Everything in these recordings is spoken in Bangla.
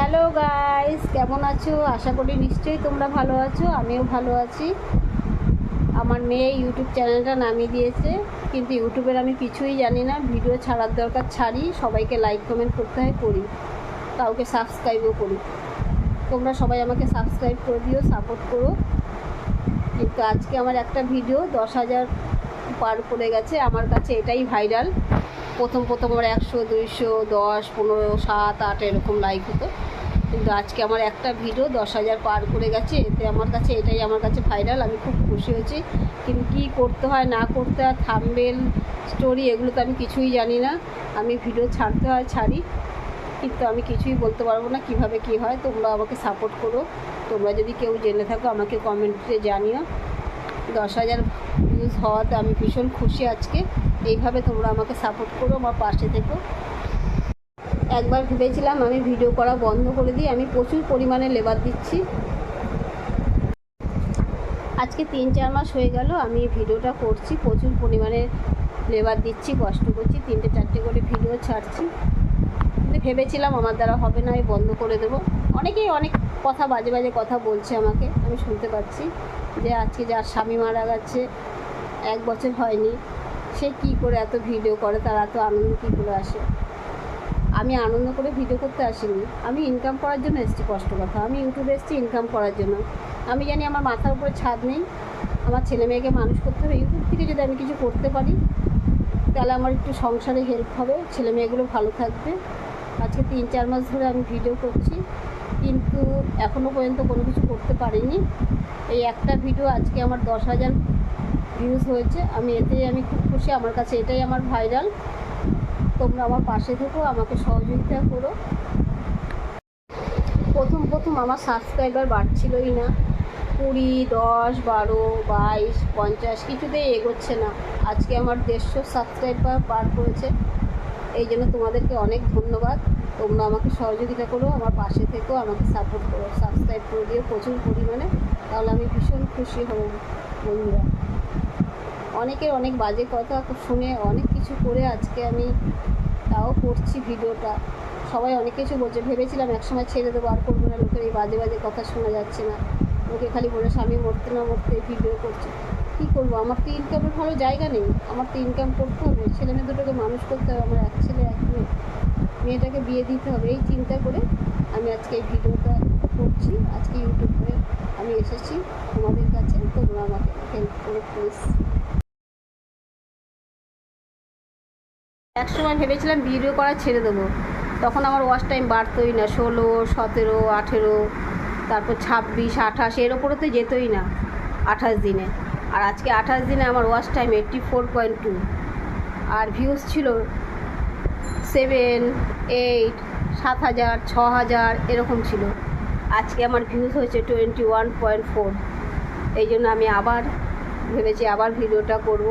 হ্যালো গাইস কেমন আছো? আশা করি নিশ্চয়ই তোমরা ভালো আছো, আমিও ভালো আছি। আমার মেয়ে ইউটিউব চ্যানেলটা নামিয়ে দিয়েছে, কিন্তু ইউটিউবের আমি কিছুই জানি না। ভিডিও ছাড়ার দরকার ছাড়ি, সবাইকে লাইক কমেন্ট করতে হয়, করি। কাউকে সাবস্ক্রাইবও করি। তোমরা সবাই আমাকে সাবস্ক্রাইব করে দিও সাপোর্ট করো। কিন্তু আজকে আমার একটা ভিডিও দশ হাজার পার করে গেছে। আমার কাছে এটাই ভাইরাল প্রথম প্রথম আমার একশো, দুইশো, দশ, পনেরো, সাত, আট এরকম লাইক হতো। কিন্তু আজকে আমার একটা ভিডিও দশ হাজার পার করে গেছে, এতে আমার কাছে এটাই আমার কাছে ভাইরাল আমি খুব খুশি হয়েছি। কিন্তু কী করতে হয়, না করতে হয় থামবেল স্টোরি এগুলো তো আমি কিছুই জানি না। আমি ভিডিও ছাড়তে হয়, ছাড়ি। কিন্তু আমি কিছুই বলতে পারব না, কীভাবে কি হয়, তোমরা আমাকে সাপোর্ট করো। তোমরা যদি কেউ জেনে থাকো, আমাকে কমেন্টে জানিও। দশ হাজার ভিউজ হওয়াতে আমি ভীষণ খুশি আজকে। এইভাবে তোমরা আমাকে সাপোর্ট করো, আমার পাশে থেকো। একবার ভেবেছিলাম আমি ভিডিও করা বন্ধ করে দিই, আমি প্রচুর পরিমাণে লেবার দিচ্ছি। আজকে তিন চার মাস হয়ে গেল, আমি ভিডিওটা করছি, প্রচুর পরিমাণে লেবার দিচ্ছি, কষ্ট করছি, তিনটে চারটে করে ভিডিও ছাড়ছি। কিন্তু ভেবেছিলাম আমার দ্বারা হবে না, আমি বন্ধ করে দেবো। অনেকেই অনেক কথা, বাজে বাজে কথা বলছে আমাকে, আমি শুনতে পাচ্ছি যে আজকে যার স্বামী মারা গেছে, এক বছর হয়নি। সে কী করে এত ভিডিও করে, তার এত আনন্দ কী করে আসে? আমি আনন্দ করে ভিডিও করতে আসিনি। আমি ইনকাম করার জন্য এসেছি, কষ্ট কথা। আমি ইউটিউবে এসেছি ইনকাম করার জন্য। আমি জানি আমার মাথার উপরে ছাদ নেই। আমার ছেলে মেয়েকে মানুষ করতে হবে। ইউটিউব থেকে যদি আমি কিছু করতে পারি, তাহলে আমার একটু সংসারে হেল্প হবে। ছেলে মেয়েগুলো ভালো থাকবে। আজকে তিন, চার মাস ধরে আমি ভিডিও করছি। কিন্তু এখনও পর্যন্ত কোনো কিছু করতে পারিনি। এই একটা ভিডিও আজকে আমার দশ হাজার ভিউজ হয়েছে, আমি এতেই আমি খুব খুশি, আমার কাছে এটাই আমার ভাইরাল তোমরা আমার পাশে থেকো, আমাকে সহযোগিতা করো। প্রথম প্রথম আমার সাবস্ক্রাইবার বাড়ছিলই না। কুড়ি, দশ, বারো, বাইশ, পঞ্চাশ, কিছুতেই এগোচ্ছে না। আজকে আমার দেড়শো সাবস্ক্রাইবার পার করেছে। এই জন্য তোমাদেরকে অনেক ধন্যবাদ। তোমরা আমাকে সহযোগিতা করো, আমার পাশে থেকেও আমাকে সাপোর্ট করো। সাবস্ক্রাইব করে দিও প্রচুর পরিমাণে। তাহলে আমি ভীষণ খুশি হব, বন্ধুরা। অনেকের অনেক বাজে কথা শুনে অনেক কিছু করে আজকে আমি তাও করছি ভিডিওটা। সবাই অনেক কিছু বলছে। ভেবেছিলাম একসময় ছেড়ে দেবো, আর করব না। লোকের এই বাজে বাজে কথা শোনা যাচ্ছে না। লোকে খালি বলে স্বামী মরতে না মরতে ভিডিও করছে। কী করব? আমার তো ইনকামের ভালো জায়গা নেই। আমার তো ইনকাম করতে হবে। ছেলে মেয়ে দুটোকে মানুষ করতে হবে। আমার এক ছেলে, এক মেয়ে। মেয়েটাকে বিয়ে দিতে হবে। এই চিন্তা করে আমি আজকে এই ভিডিওটা করছি। আজকে ইউটিউবে আমি এসেছি তোমাদের কাছে। তোমরা আমাকে হেল্প করো প্লিজ একসময় ভেবেছিলাম ভিডিও করা ছেড়ে দেবো। তখন আমার ওয়াচ টাইম বাড়তোই না, ষোলো, সতেরো, আঠেরো, তারপর ছাব্বিশ, আঠাশ, এর ওপরে তো যেতই না, আঠাশ দিনে। আর আজকে আঠাশ দিনে আমার watch time eighty four point two আর ভিউজ ছিল সেভেন এইট সাত হাজার, ছ হাজার, এরকম ছিল। আজকে আমার ভিউজ হয়েছে টোয়েন্টি ওয়ান পয়েন্ট ফোর এই জন্য আমি আবার ভেবেছি আবার ভিডিওটা করব।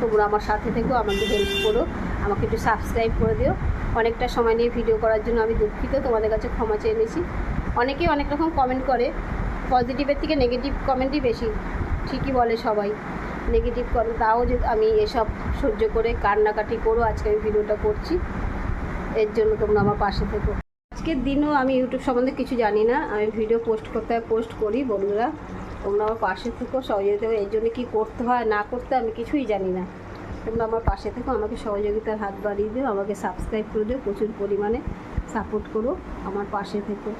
তোমরা আমার সাথে থেকেও আমাকে হেল্প করো। আমাকে একটু সাবস্ক্রাইব করে দিও। অনেকটা সময় নিয়ে ভিডিও করার জন্য আমি দুঃখিত, তোমাদের কাছে ক্ষমা চেয়ে নিয়েছি অনেকেই অনেক রকম কমেন্ট করে পজিটিভের থেকে নেগেটিভ কমেন্টই বেশি, ঠিকই বলে সবাই। নেগেটিভ করে তাও যে আমি এসব সহ্য করে কান্নাকাটি করো আজকে আমি ভিডিওটা করছি। এর জন্য তোমরা আমার পাশে থেকো। আজকের দিনও আমি ইউটিউব সম্বন্ধে কিছু জানি না। আমি ভিডিও পোস্ট করতে হয় পোস্ট করি, বন্ধুরা। তোমরা আমার পাশে থেকো সহযোগিতা। এর জন্য কী করতে হয়, না করতে আমি কিছুই জানি না। তোমরা আমার পাশে থেকো, আমাকে সহযোগিতার হাত বাড়িয়ে দিও, আমাকে সাবস্ক্রাইব করে দিও, প্রচুর পরিমাণে সাপোর্ট করো আমার পাশে থেকো।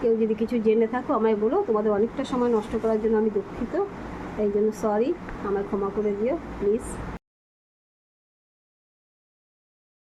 কেউ যদি কিছু জেনে থাকো, আমায় বলো, তোমাদের অনেকটা সময় নষ্ট করার জন্য আমি দুঃখিত। এই জন্য সরি আমায় ক্ষমা করে দিও প্লিজ